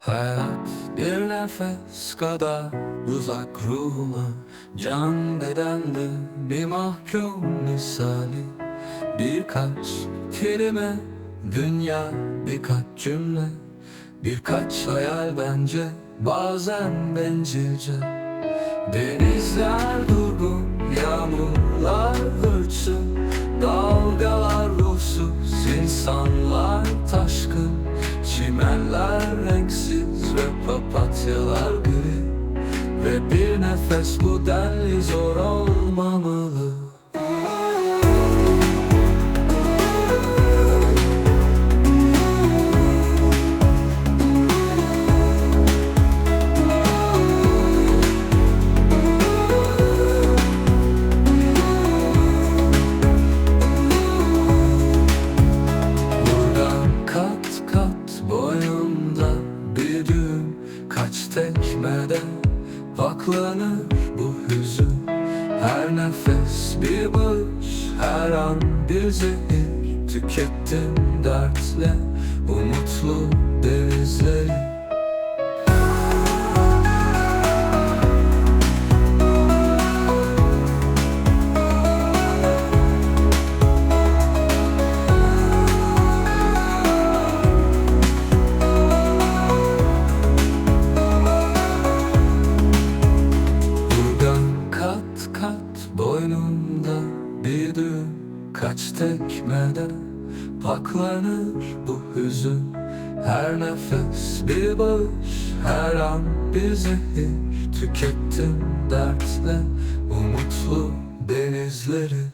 Hayat bir nefes kadar uzak ruhuma Can bedenli bir mahkum misali. Birkaç kelime, dünya birkaç cümle. Birkaç hayal bence bazen bencilce. Denizler durgun, yağmurlar Ve bir nefes bu denli zor olmamalı. Boyumda bir düğüm Kaç tekmede paklanır bu hüzün. Her nefes bir bağış, her an bir zehir. Tükettim dertle umutlu denizleri Kaç tekmede paklanır bu hüzün. Her nefes bir bağış, her an bir zehir. Tükettim dertle umutlu denizleri